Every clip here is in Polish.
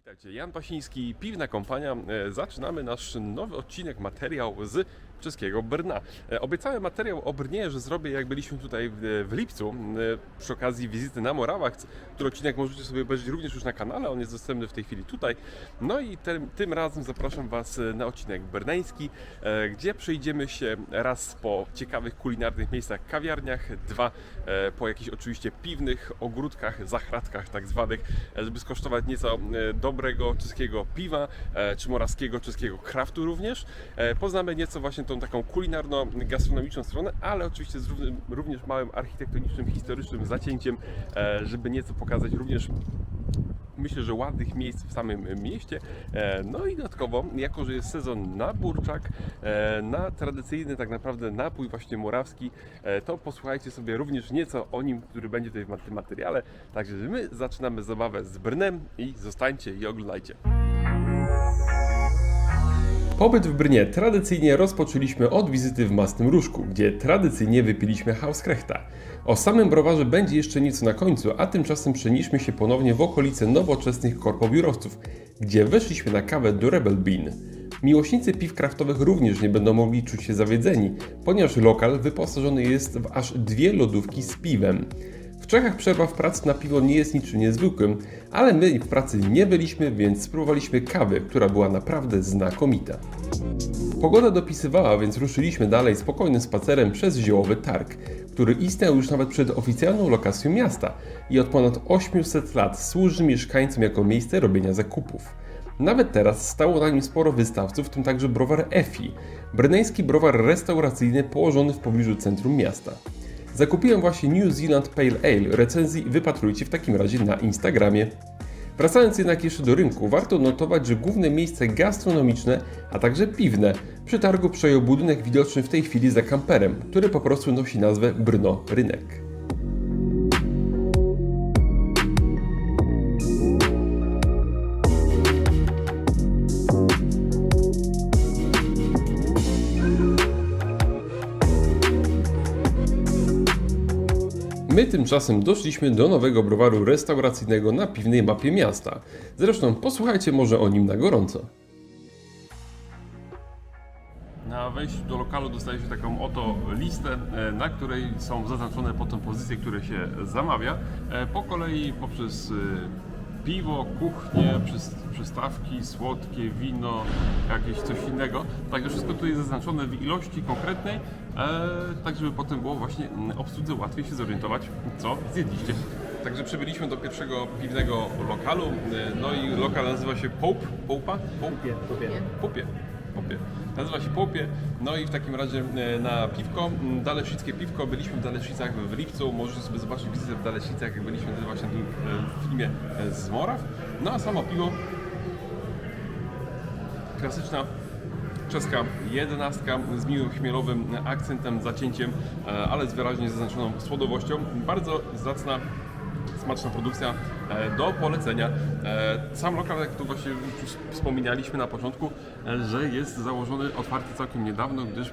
Witajcie, Jan Pasiński, Piwna Kompania. E, Zaczynamy nasz nowy odcinek, materiał z czeskiego Brna. E, Obiecałem materiał o Brnie, że zrobię jak byliśmy tutaj w, w lipcu e, przy okazji wizyty na Morawach. Który odcinek możecie sobie obejrzeć również już na kanale, on jest dostępny w tej chwili tutaj. No i tym, tym razem zapraszam Was e, na odcinek berneński, e, gdzie przejdziemy się raz po ciekawych kulinarnych miejscach, kawiarniach, dwa e, po jakichś oczywiście piwnych ogródkach, zachratkach tak zwanych, e, żeby skosztować nieco e, dobrego czeskiego piwa, e, czy morawskiego czeskiego kraftu również. E, Poznamy nieco właśnie tą taką kulinarno-gastronomiczną stronę, ale oczywiście z równym, również małym architektonicznym, historycznym zacięciem, e, żeby nieco pokazać również myślę, że ładnych miejsc w samym mieście. E, No i dodatkowo, jako że jest sezon na burczak, e, na tradycyjny tak naprawdę napój właśnie morawski, to posłuchajcie sobie również nieco o nim, który będzie tutaj w tym materiale. Także my zaczynamy zabawę z Brnem i zostańcie i oglądajcie. Pobyt w Brnie tradycyjnie rozpoczęliśmy od wizyty w Mastym Różku, gdzie tradycyjnie wypiliśmy Hauskrechta. O samym browarze będzie jeszcze nieco na końcu, a tymczasem przenieśmy się ponownie w okolice nowoczesnych korpobiurowców, gdzie weszliśmy na kawę do Rebel Bean. Miłośnicy piw kraftowych również nie będą mogli czuć się zawiedzeni, ponieważ lokal wyposażony jest w aż dwie lodówki z piwem. Czechach przerwa w pracy na piwo nie jest niczym niezwykłym, ale my w pracy nie byliśmy, więc spróbowaliśmy kawy, która była naprawdę znakomita. Pogoda dopisywała, więc ruszyliśmy dalej spokojnym spacerem przez ziołowy targ, który istniał już nawet przed oficjalną lokacją miasta i od ponad 800 lat służy mieszkańcom jako miejsce robienia zakupów. Nawet teraz stało na nim sporo wystawców, w tym także browar Efi, brneński browar restauracyjny położony w pobliżu centrum miasta. Zakupiłem właśnie New Zealand Pale Ale, recenzji wypatrujcie w takim razie na Instagramie. Wracając jednak jeszcze do rynku, warto notować, że główne miejsce gastronomiczne, a także piwne przy targu przejął budynek widoczny w tej chwili za kamperem, który po prostu nosi nazwę Brno Rynek. My tymczasem doszliśmy do nowego browaru restauracyjnego na piwnej mapie miasta. Zresztą posłuchajcie może o nim na gorąco. Na wejściu do lokalu dostaje się taką oto listę, e, na której są zaznaczone potem pozycje, które się zamawia. E, Po kolei poprzez e, piwo, kuchnię, przys- przystawki, słodkie, wino, jakieś coś innego. Także wszystko tu jest zaznaczone w ilości konkretnej, e, tak żeby potem było właśnie obsłudze łatwiej się zorientować, co zjedliście. Także przybyliśmy do pierwszego piwnego lokalu, e, no i lokal nazywa się Pope, Popa? Popie, Popie. Popie. Nazywa się Popie. No i w takim razie e, na piwko, m, Daleszickie piwko. Byliśmy w Daleszicach w lipcu. Możecie sobie zobaczyć wizytę w Daleszicach, jak byliśmy właśnie w filmie e, z Moraw. No a samo piwo klasyczna czeska jedenastka z miłym chmielowym akcentem, zacięciem, e, ale z wyraźnie zaznaczoną słodowością. Bardzo zacna, smaczna produkcja e, do polecenia. E, Sam lokal, jak tu właśnie już wspominaliśmy na początku, e, że jest założony, otwarty całkiem niedawno, gdyż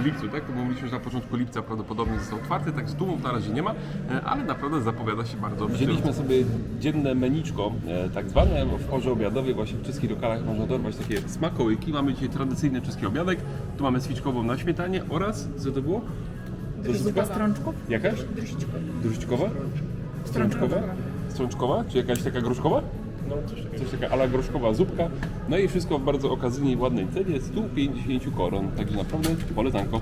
w lipcu, tak? Bo mówiliśmy, że na początku lipca prawdopodobnie został otwarty, także tłumów na razie nie ma, ale naprawdę zapowiada się bardzo. Wzięliśmy sobie dzienne meniczko, tak zwane, w porze obiadowej, właśnie w czeskich lokalach można dorwać takie smakołyki. Mamy dzisiaj tradycyjny czeski obiadek, tu mamy swiczkową na śmietanie oraz, co to było? Zupa strączków? Jakaś? Druścikowa? Strączkowa? Strączkowa? Czy jakaś taka gruszkowa? No, coś taka ala gruszkowa zupka. No i wszystko w bardzo okazyjnej, ładnej cenie, 150 koron. Także naprawdę polecanko.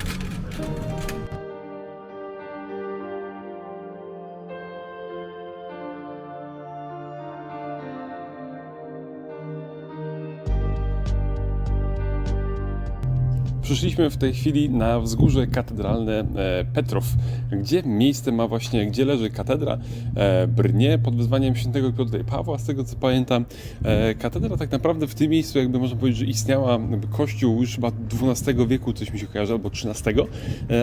Przyszliśmy w tej chwili na wzgórze katedralne e, Petrow, gdzie miejsce ma właśnie, gdzie leży katedra e, Brnie pod wezwaniem świętego Piotra i Pawła, z tego co pamiętam. E, katedra tak naprawdę w tym miejscu, jakby można powiedzieć, że istniała kościół już chyba XII wieku, coś mi się kojarzy, albo XIII,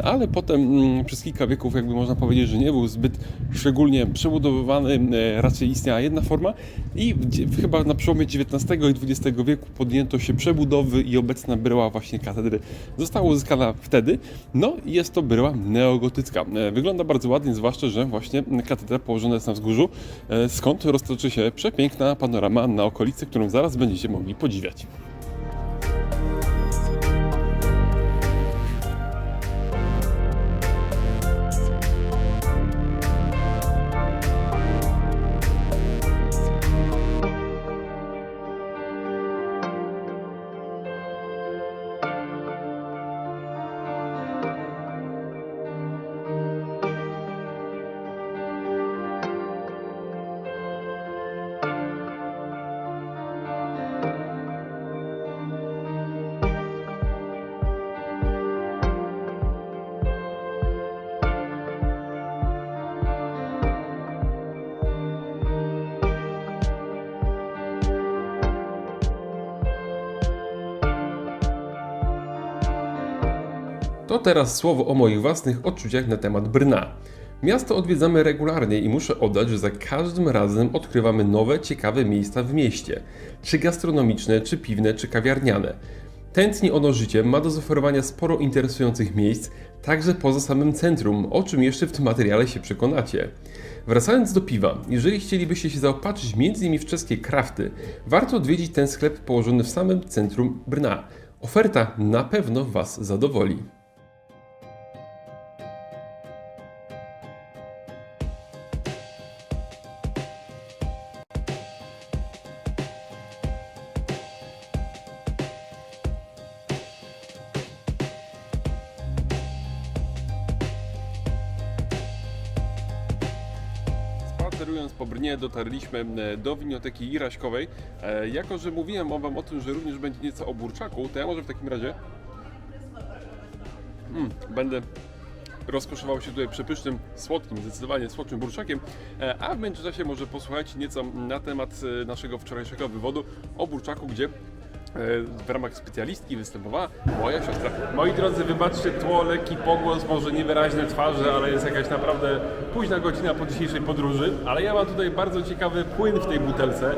ale potem mm, przez kilka wieków jakby można powiedzieć, że nie był zbyt szczególnie przebudowywany, raczej istniała jedna forma i chyba na przełomie XIX i XX wieku podjęto się przebudowy i obecna była właśnie katedry została uzyskana wtedy. No i jest to bryła neogotycka. E, Wygląda bardzo ładnie, zwłaszcza, że właśnie katedra położona jest na wzgórzu, e, skąd roztoczy się przepiękna panorama na okolicy, którą zaraz będziecie mogli podziwiać. Teraz słowo o moich własnych odczuciach na temat Brna. Miasto odwiedzamy regularnie i muszę oddać, że za każdym razem odkrywamy nowe, ciekawe miejsca w mieście. Czy gastronomiczne, czy piwne, czy kawiarniane. Tętni ono życiem, ma do zaoferowania sporo interesujących miejsc, także poza samym centrum, o czym jeszcze w tym materiale się przekonacie. Wracając do piwa, jeżeli chcielibyście się zaopatrzyć m.in. w czeskie krafty, warto odwiedzić ten sklep położony w samym centrum Brna. Oferta na pewno Was zadowoli. Dotarliśmy do winioteki Iraśkowej. E, Jako, że mówiłem wam o tym, że również będzie nieco o burczaku, to ja może w takim razie mm, będę rozkoszował się tutaj przepysznym, słodkim, zdecydowanie słodczym burczakiem, E, a w międzyczasie może posłuchajcie nieco na temat e, naszego wczorajszego wywodu o burczaku, gdzie w ramach specjalistki występowała moja siostra. Moi drodzy, wybaczcie tło, lekki pogłos, może niewyraźne twarze, ale jest jakaś naprawdę późna godzina po dzisiejszej podróży. Ale ja mam tutaj bardzo ciekawy płyn w tej butelce.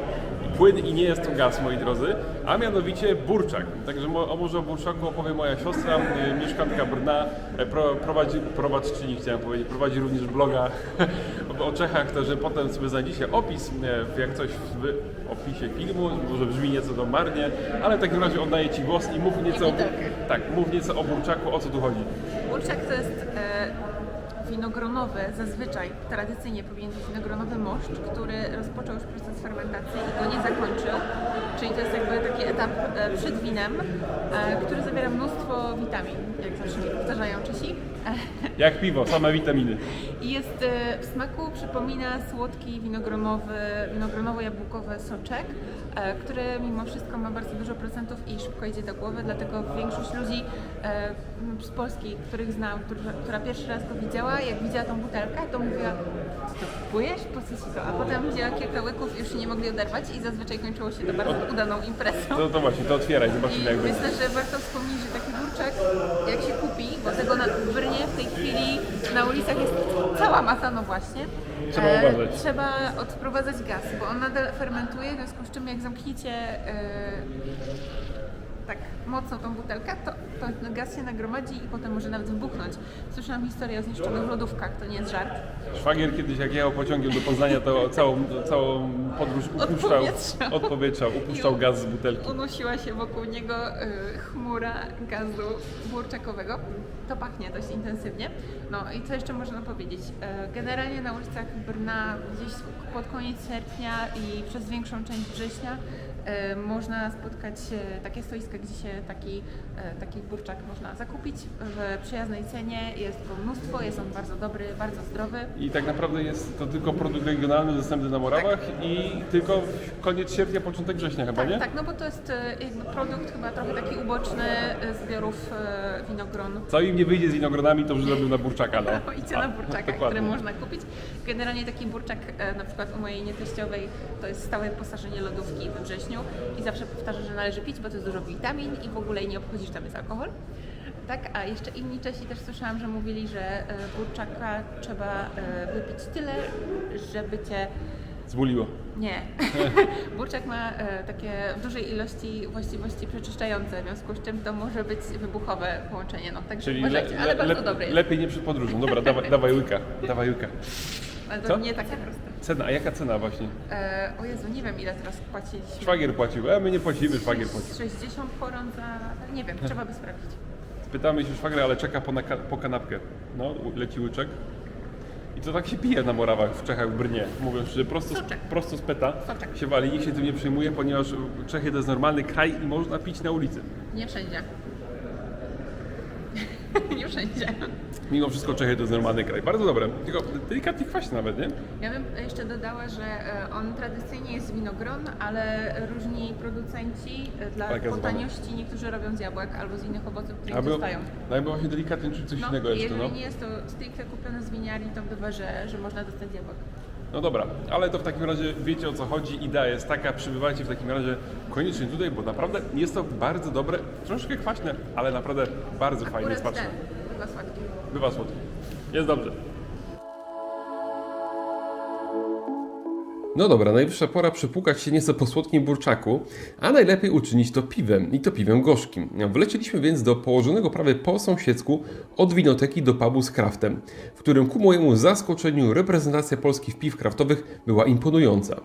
Płyn i nie jest to gaz, moi drodzy, a mianowicie burczak. Także o może o burczaku opowie moja siostra, y, mieszkanka Brna, e, pro, prowadzi, prowadźczyni chciałem powiedzieć, prowadzi również bloga o Czechach, także potem sobie znajdziecie opis, e, jak coś w opisie filmu, może brzmi nieco to marnie, ale w takim razie oddaję Ci głos i mów nieco, o, tak, mów nieco o burczaku, o co tu chodzi. Burczak to jest e, winogronowy, zazwyczaj tradycyjnie powinien być winogronowy moszcz, który rozpoczął już proces fermentacji i go nie zakończył. Czyli to jest jakby taki etap e, przed winem, e, który zawiera mnóstwo witamin, jak zawsze mi powtarzają Czesi. Jak piwo, same witaminy. I jest e, w smaku przypomina słodki winogronowy, winogronowo-jabłkowy soczek, który mimo wszystko ma bardzo dużo procentów i szybko idzie do głowy, dlatego większość ludzi e, z Polski, których znam, która, pierwszy raz go widziała, jak widziała tą butelkę, to mówiła, ty to kupujesz? Po co ci to? A potem widziała kilka łyków i już się nie mogli oderwać i zazwyczaj kończyło się to bardzo udaną imprezą. To, to właśnie, to otwieraj, zobaczymy jak myślę, że warto wspomnieć, że taki burczak, jak się kupi, bo tego na w tej chwili na ulicach jest cała masa, no właśnie. Trzeba uważać. Trzeba odprowadzać gaz, bo on nadal fermentuje, w związku z czym jak zamkniecie e, tak mocno tą butelkę, to, to gaz się nagromadzi i potem może nawet wybuchnąć. Słyszałam historię o zniszczonych lodówkach, to nie jest żart. Szwagier kiedyś jak jechał pociągiem do Poznania, to całą, całą podróż upuszczał, Odpowietrzał. odpowietrzał, upuszczał gaz z butelki. Unosiła się wokół niego y, chmura gazu burczakowego. To pachnie dość intensywnie. No i co jeszcze można powiedzieć? E, Generalnie na ulicach Brna gdzieś pod koniec sierpnia i przez większą część września można spotkać e, takie stoiska, gdzie się taki, e, taki burczak można zakupić w przyjaznej cenie. Jest go mnóstwo, jest on bardzo dobry, bardzo zdrowy. I tak naprawdę jest to tylko produkt regionalny dostępny na Morawach i tylko koniec sierpnia, początek września chyba, Tak, nie? tak, no bo to jest e, produkt chyba trochę taki uboczny e, zbiorów e, winogron. Co im nie wyjdzie z winogronami, to już zrobił na burczaka, no. No, idźcie na burczaka, które można kupić. Generalnie taki burczak, e, na przykład u mojej nieteściowej, to jest stałe wyposażenie lodówki we wrześniu i zawsze powtarza, że należy pić, bo to jest dużo witamin i w ogóle nie obchodzi, że tam jest alkohol. Tak, a jeszcze inni Czesi też słyszałam, że mówili, że e, burczaka trzeba e, wypić tyle, żeby cię Zmuliło. Nie. Burczak ma e, takie w dużej ilości właściwości przeczyszczające, w związku z czym to może być wybuchowe połączenie. No, także uważajcie, ale bardzo dobre jest. lepiej nie przed podróżą. Dobra, dawaj, dawaj łyka. Dawaj łyka. Ale to Co? nie takie proste. Cena, a jaka cena właśnie? E, o Jezu, nie wiem ile teraz płaciliśmy. Szwagier płacił, a my nie płacimy, szwagier płacił. 60 koron za... Nie wiem, trzeba by sprawdzić. Pytamy się szwagra, ale czeka po, naka- po kanapkę. No, leci łyczek. I to tak się pije na Morawach w Czechach, w Brnie. Mówiąc, że prosto, z- Soczek. prosto z peta Soczek. się wali, nikt się tym nie przejmuje, ponieważ Czechy to jest normalny kraj i można pić na ulicy. Nie wszędzie. nie wszędzie. Mimo wszystko Czechy to jest normalny kraj. Bardzo dobre, tylko delikatnie kwaśne nawet, nie? Ja bym jeszcze dodała, że e, on tradycyjnie jest z winogron, ale różni producenci e, dla Tak, po gazowane. taniości niektórzy robią z jabłek albo z innych owoców, które był, zostają. no jakby właśnie delikatnie czuć coś No, innego jeszcze, jeżeli no. nie jest to stricte kupione z winiarni, to bywa, że, że można dostać jabłek. No dobra, ale to w takim razie wiecie o co chodzi. Idea jest taka, przybywajcie w takim razie koniecznie tutaj, bo naprawdę jest to bardzo dobre, troszkę kwaśne, ale naprawdę bardzo fajnie Akurat smaczne. Chyba słodki. Bywa słodkie. Jest dobrze. No dobra, najwyższa pora przypukać się nieco po słodkim burczaku, a najlepiej uczynić to piwem i to piwem gorzkim. Wleciliśmy więc do położonego prawie po sąsiedzku od winoteki do pubu z kraftem, w którym ku mojemu zaskoczeniu reprezentacja polskich piw kraftowych była imponująca.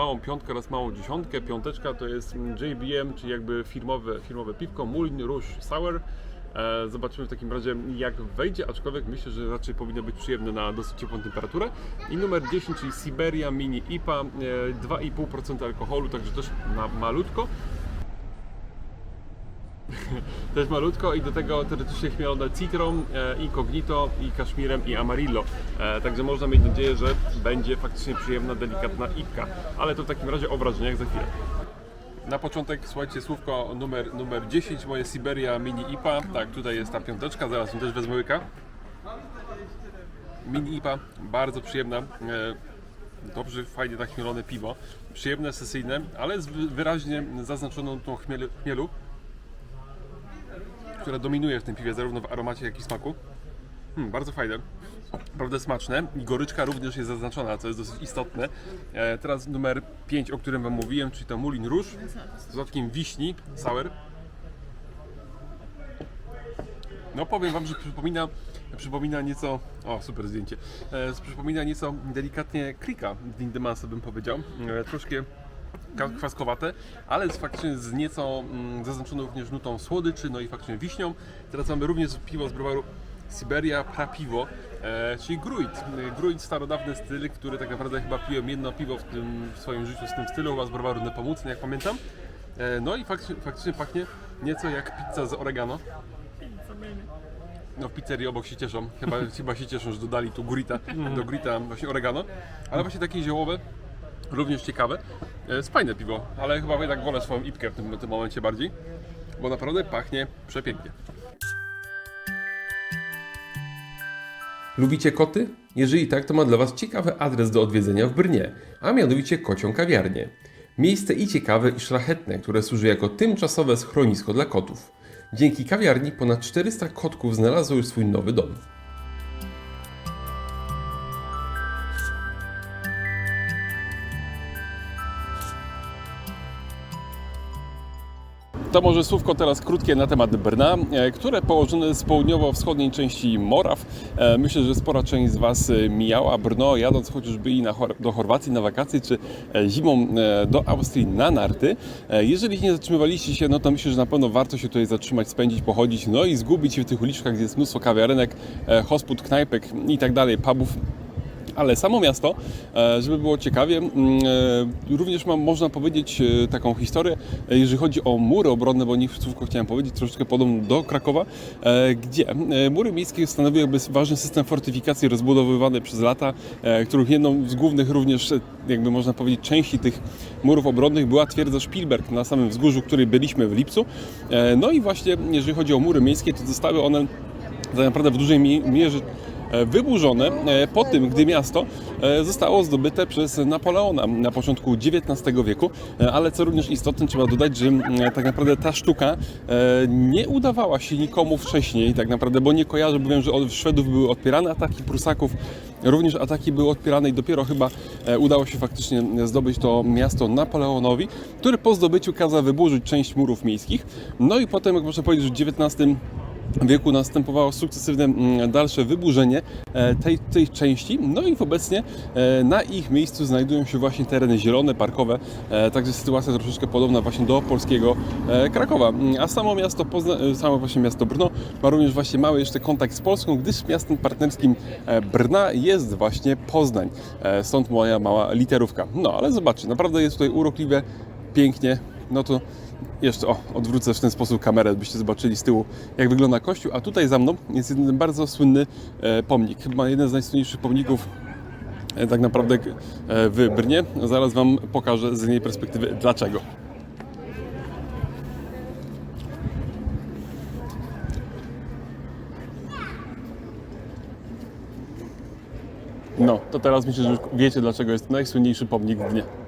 Małą, e, piątkę oraz małą dziesiątkę. Piąteczka to jest JBM, czyli jakby firmowe, firmowe piwko, Moulin Rouge Sour. E, Zobaczymy w takim razie jak wejdzie, aczkolwiek myślę, że raczej powinno być przyjemne na dosyć ciepłą temperaturę. I numer 10, czyli Siberia Mini IPA, e, 2,5% alkoholu, także też na malutko. Też malutko i do tego teoretycznie chmielone citron, e, incognito, i kaszmirem, i amarillo. E, także można mieć nadzieję, że będzie faktycznie przyjemna, delikatna ipka. Ale to w takim razie o wrażeniach za chwilę. Na początek słuchajcie słówko numer, numer 10, moje Siberia Mini IPA. Tak, tutaj jest ta piąteczka, zaraz ją też wezmę łyka. Mini IPA, bardzo przyjemna. E, dobrze, fajnie nachmielone piwo. Przyjemne, sesyjne, ale z wy- wyraźnie zaznaczoną tą chmielu, chmielu która dominuje w tym piwie zarówno w aromacie, jak i smaku. Hmm, bardzo fajne. Naprawdę smaczne i goryczka również jest zaznaczona, co jest dosyć istotne. E, teraz numer 5, o którym Wam mówiłem, czyli to Moulin Rouge z dodatkiem wiśni, sour. No powiem Wam, że przypomina, przypomina nieco, o super zdjęcie, e, przypomina nieco delikatnie klika Windemasa bym powiedział. E, troszkę kwaskowate, ale z, faktycznie z nieco mm, zaznaczoną również nutą słodyczy, no i faktycznie wiśnią. Teraz mamy również piwo z browaru Siberia Prapiwo, e, czyli Gruit. E, Gruit starodawny styl, który tak naprawdę chyba piłem jedno piwo w, tym, w swoim życiu z tym stylu, chyba z browaru Nepomucny, jak pamiętam. E, no i faktycznie, faktycznie pachnie nieco jak pizza z oregano. No w pizzerii obok się cieszą, chyba, chyba się cieszą, że dodali tu grita, do grita właśnie oregano, ale właśnie takie ziołowe, również ciekawe. Jest fajne piwo, ale chyba jednak wolę swoją ipkę w tym, tym momencie bardziej, bo naprawdę pachnie przepięknie. Lubicie koty? Jeżeli tak, to ma dla Was ciekawy adres do odwiedzenia w Brnie, a mianowicie Kocią Kawiarnię. Miejsce i ciekawe, i szlachetne, które służy jako tymczasowe schronisko dla kotów. Dzięki kawiarni ponad 400 kotków znalazło już swój nowy dom. To może słówko teraz krótkie na temat Brna, e, które położone jest w południowo-wschodniej części Moraw. E, Myślę, że spora część z Was e, mijała Brno, jadąc chociażby i do Chorwacji na wakacje, czy zimą do Austrii na narty. Jeżeli nie zatrzymywaliście się, no to myślę, że na pewno warto się tutaj zatrzymać, spędzić, pochodzić, no i zgubić się w tych uliczkach, gdzie jest mnóstwo kawiarenek, hospód, knajpek i tak dalej, pubów. Ale samo miasto, e, żeby było ciekawie, mm, e, również mam, można powiedzieć, e, taką historię, jeżeli chodzi o mury obronne, bo o nich słówko chciałem powiedzieć, troszeczkę podobną do Krakowa, gdzie mury miejskie stanowiły jakby ważny system fortyfikacji rozbudowywany przez lata, których jedną z głównych również, jakby można powiedzieć, części tych murów obronnych była twierdza Spielberg na samym wzgórzu, w której byliśmy w lipcu. No i właśnie, jeżeli chodzi o mury miejskie, to zostały one tak naprawdę w dużej mi- mierze wyburzone e, po tym, gdy miasto e, zostało zdobyte przez Napoleona na początku XIX wieku, E, ale co również istotne, trzeba dodać, że mm, tak naprawdę ta sztuka e, nie udawała się nikomu wcześniej, tak naprawdę, bo nie kojarzę, bo wiem, że od Szwedów były odpierane ataki, Prusaków również ataki były odpierane i dopiero chyba e, udało się faktycznie zdobyć to miasto Napoleonowi, który po zdobyciu kazał wyburzyć część murów miejskich. No i potem, jak można powiedzieć, w XIX wieku następowało sukcesywne mm, dalsze wyburzenie e, tej, tej części. No i obecnie e, na ich miejscu znajdują się właśnie tereny zielone, parkowe, e, także sytuacja troszeczkę podobna właśnie do polskiego Krakowa. Mm, A samo miasto, Pozna, samo właśnie miasto Brno ma również właśnie mały jeszcze kontakt z Polską, gdyż miastem partnerskim Brna jest właśnie Poznań. Stąd moja mała literówka. No ale zobaczcie, naprawdę jest tutaj urokliwie, pięknie. No to jeszcze o, odwrócę w ten sposób kamerę, byście zobaczyli z tyłu, jak wygląda kościół. A tutaj za mną jest jeden bardzo słynny e, pomnik. Chyba jeden z najsłynniejszych pomników e, tak naprawdę e, w Brnie. Zaraz Wam pokażę z innej perspektywy dlaczego. No, to teraz myślę, że już wiecie, dlaczego jest najsłynniejszy pomnik w dnie.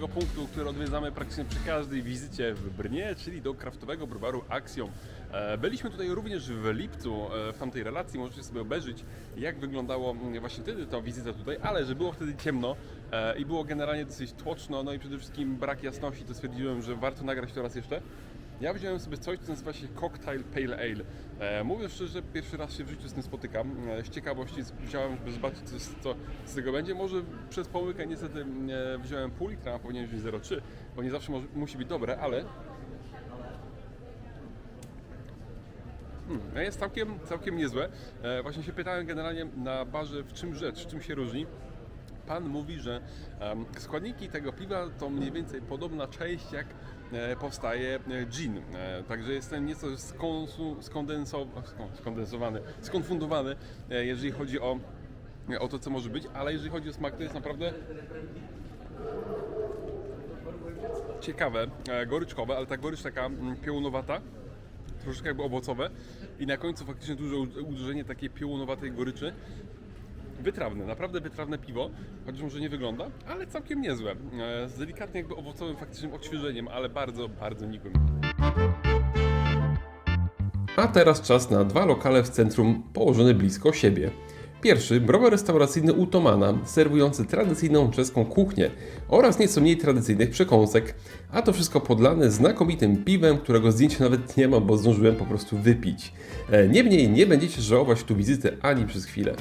Punktu, który odwiedzamy praktycznie przy każdej wizycie w Brnie, czyli do kraftowego browaru Axiom. E, Byliśmy tutaj również w lipcu e, w tamtej relacji, możecie sobie obejrzeć jak wyglądało mm, właśnie wtedy ta wizyta tutaj, ale że było wtedy ciemno e, i było generalnie dosyć tłoczno, no i przede wszystkim brak jasności, to stwierdziłem, że warto nagrać to raz jeszcze. Ja wziąłem sobie coś, co nazywa się Cocktail Pale Ale. E, mówiąc szczerze, pierwszy raz się w życiu z tym spotykam. E, z ciekawości wziąłem, żeby zobaczyć, co, co z tego będzie. Może przez pomyłkę niestety e, wziąłem pół litra, powinien wziąć 0,3, bo nie zawsze może, musi być dobre, ale Mm, jest całkiem, całkiem niezłe. E, właśnie się pytałem generalnie na barze, w czym rzecz, w czym się różni. Pan mówi, że em, składniki tego piwa to mniej więcej podobna część jak powstaje e, gin. E, także jestem nieco skondensowany, skonfundowany, e, jeżeli chodzi o, o to, co może być, ale jeżeli chodzi o smak, to jest naprawdę ciekawe, e, goryczkowe, ale ta gorycz taka mm, piołunowata, troszeczkę jakby owocowe i na końcu faktycznie duże uderzenie takiej piołunowatej goryczy. Wytrawne, naprawdę wytrawne piwo, chociaż może nie wygląda, ale całkiem niezłe. E, Z delikatnie jakby owocowym faktycznym odświeżeniem, ale bardzo, bardzo nikłym. A teraz czas na dwa lokale w centrum położone blisko siebie. Pierwszy, browar restauracyjny Utomana, serwujący tradycyjną czeską kuchnię oraz nieco mniej tradycyjnych przekąsek, a to wszystko podlane znakomitym piwem, którego zdjęcia nawet nie mam, bo zdążyłem po prostu wypić. E, Niemniej nie będziecie żałować tu wizyty ani przez chwilę.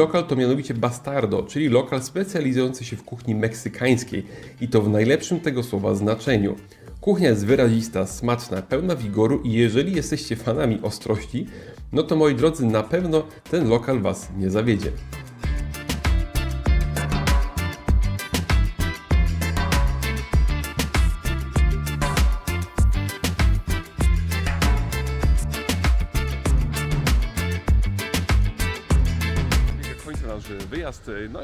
Lokal to mianowicie Bastardo, czyli lokal specjalizujący się w kuchni meksykańskiej i to w najlepszym tego słowa znaczeniu. Kuchnia jest wyrazista, smaczna, pełna wigoru i jeżeli jesteście fanami ostrości, no to moi drodzy, na pewno ten lokal Was nie zawiedzie.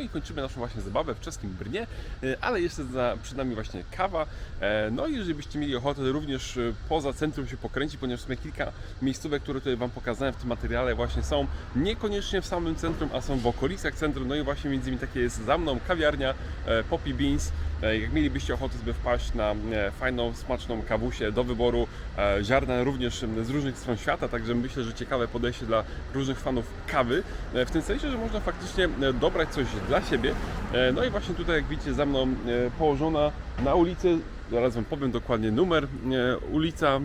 I kończymy naszą właśnie zabawę w czeskim Brnie, e, ale jeszcze za, przed nami właśnie kawa. E, No i jeżeli byście mieli ochotę również e, poza centrum się pokręcić, ponieważ sumie kilka miejscówek, które tutaj Wam pokazałem w tym materiale właśnie są niekoniecznie w samym centrum, a są w okolicach centrum. No i właśnie między innymi takie jest za mną kawiarnia Poppy Beans. E, Jak mielibyście ochotę sobie wpaść na e, fajną, smaczną kawusię do wyboru e, ziarna również z różnych stron świata, także myślę, że ciekawe podejście dla różnych fanów kawy. W tym sensie, że można faktycznie dobrać coś dla siebie. No i właśnie tutaj, jak widzicie, za mną położona na ulicy Zaraz Wam powiem dokładnie numer. E, ulica e,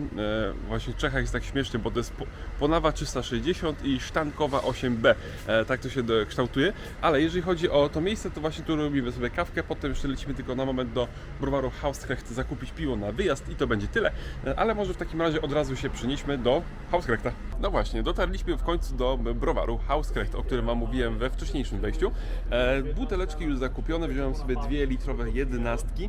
właśnie w Czechach jest tak śmiesznie, bo to jest Po- Ponawa 360 i Sztankowa 8B. E, tak to się kształtuje. Ale jeżeli chodzi o to miejsce, to właśnie tu robimy sobie kawkę, potem jeszcze lecimy tylko na moment do browaru Hauskrecht zakupić piwo na wyjazd i to będzie tyle. Ale może w takim razie od razu się przenieśmy do Hauskrechta. No właśnie, dotarliśmy w końcu do browaru Hauskrecht, o którym Wam mówiłem we wcześniejszym wejściu. Buteleczki już zakupione, wziąłem sobie dwie litrowe jedenastki.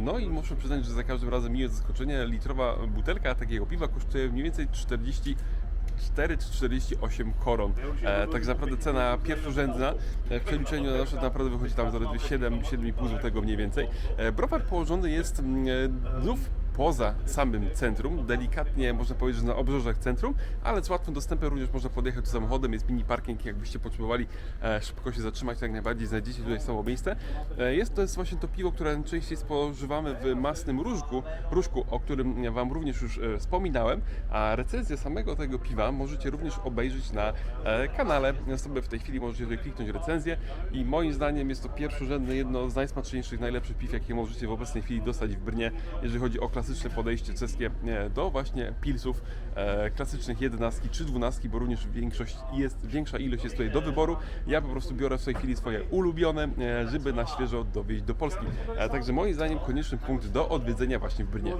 No i muszę przyznać, że za każdym razem miłe zaskoczenie. Litrowa butelka takiego piwa kosztuje mniej więcej 40 4 czy 48 koron. E, tak naprawdę cena pierwszorzędna e, w przeliczeniu na nasze naprawdę wychodzi tam zaledwie 7, 7,5 zł mniej więcej. E, browar położony jest mm, e, znów poza samym centrum, delikatnie można powiedzieć, że na obrzeżach centrum, ale z łatwym dostępem również można podjechać tu samochodem, jest mini parking, jakbyście potrzebowali e, szybko się zatrzymać, jak najbardziej znajdziecie tutaj samo miejsce. E, jest to jest właśnie to piwo, które najczęściej spożywamy w masnym różku, różku o którym Wam również już e, wspominałem, a recenzję samego tego piwa możecie również obejrzeć na kanale. Sobie w tej chwili możecie tutaj kliknąć recenzję i moim zdaniem jest to pierwszorzędne, jedno z najsmaczniejszych, najlepszych piw, jakie możecie w obecnej chwili dostać w Brnie, jeżeli chodzi o klasyczne podejście czeskie e, do właśnie pilsów e, klasycznych jedenastki czy dwunastki, bo również większość jest, większa ilość jest tutaj do wyboru. Ja po prostu biorę w tej chwili swoje ulubione, e, żeby na świeżo dowieźć do Polski. E, Także moim zdaniem konieczny punkt do odwiedzenia właśnie w Brnie.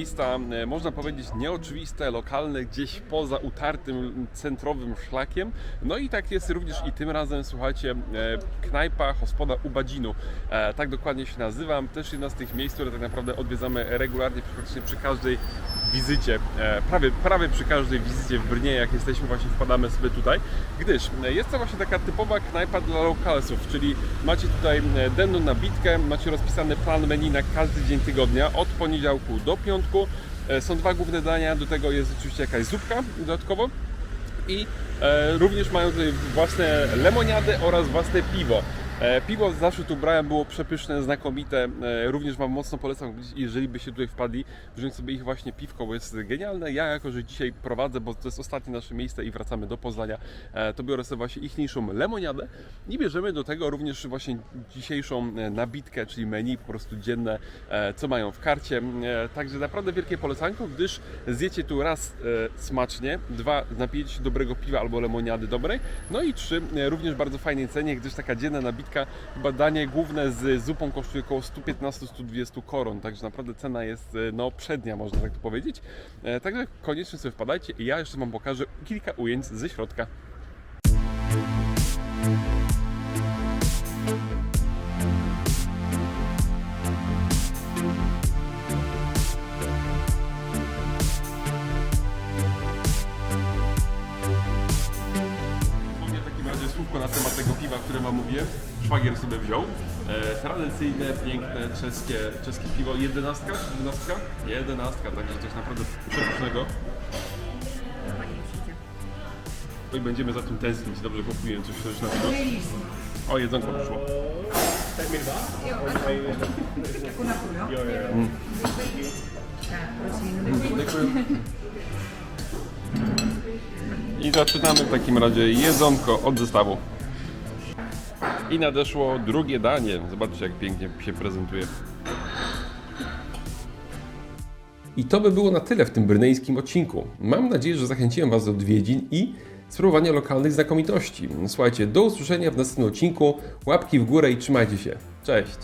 Miejsca, e, można powiedzieć, nieoczywiste, lokalne, gdzieś poza utartym centrowym szlakiem. No i tak jest również i tym razem, słuchajcie, e, knajpa hospoda u Badzinu. E, Tak dokładnie się nazywam. Też jedna z tych miejsc, które tak naprawdę odwiedzamy regularnie, praktycznie przy każdej wizycie, e, prawie, prawie przy każdej wizycie w Brnie, jak jesteśmy, właśnie wpadamy sobie tutaj, gdyż e, jest to właśnie taka typowa knajpa dla lokalsów, czyli macie tutaj e, denną nabitkę, macie rozpisany plan menu na każdy dzień tygodnia, od poniedziałku do piątku. Są dwa główne dania, do tego jest oczywiście jakaś zupka dodatkowo i również mają tutaj własne lemoniady oraz własne piwo. E, piwo zawsze tu brałem, było przepyszne, znakomite. E, również Wam mocno polecam, jeżeli byście tutaj wpadli, wziąć sobie ich właśnie piwko, bo jest genialne. Ja jako, że dzisiaj prowadzę, bo to jest ostatnie nasze miejsce i wracamy do Poznania, e, to biorę sobie właśnie ichniejszą lemoniadę i bierzemy do tego również właśnie dzisiejszą nabitkę, czyli menu po prostu dzienne, co mają w karcie. Także naprawdę wielkie polecanko, gdyż zjecie tu raz smacznie, dwa napijecie dobrego piwa albo lemoniady dobrej, no i trzy również bardzo fajnej cenie, gdyż taka dzienna nabitka, chyba danie główne z zupą kosztuje około 115-120 koron, także naprawdę cena jest e, no przednia, można tak to powiedzieć. E, Także koniecznie sobie wpadajcie i ja jeszcze Wam pokażę kilka ujęć ze środka. Na temat tego piwa, które Wam mówię. Szwagier sobie wziął. E, tradycyjne, piękne, czeskie, czeskie piwo. Jedenastka? Jedenastka? Jedenastka, także coś naprawdę przepysznego. No i będziemy za tym tęsknić. Dobrze kupuję coś też na piwo. O, jedzonko przyszło. I zaczynamy w takim razie jedzonko od zestawu. I nadeszło drugie danie. Zobaczcie, jak pięknie się prezentuje. I to by było na tyle w tym brynejskim odcinku. Mam nadzieję, że zachęciłem Was do odwiedzin i spróbowania lokalnych znakomitości. Słuchajcie, do usłyszenia w następnym odcinku. Łapki w górę i trzymajcie się. Cześć!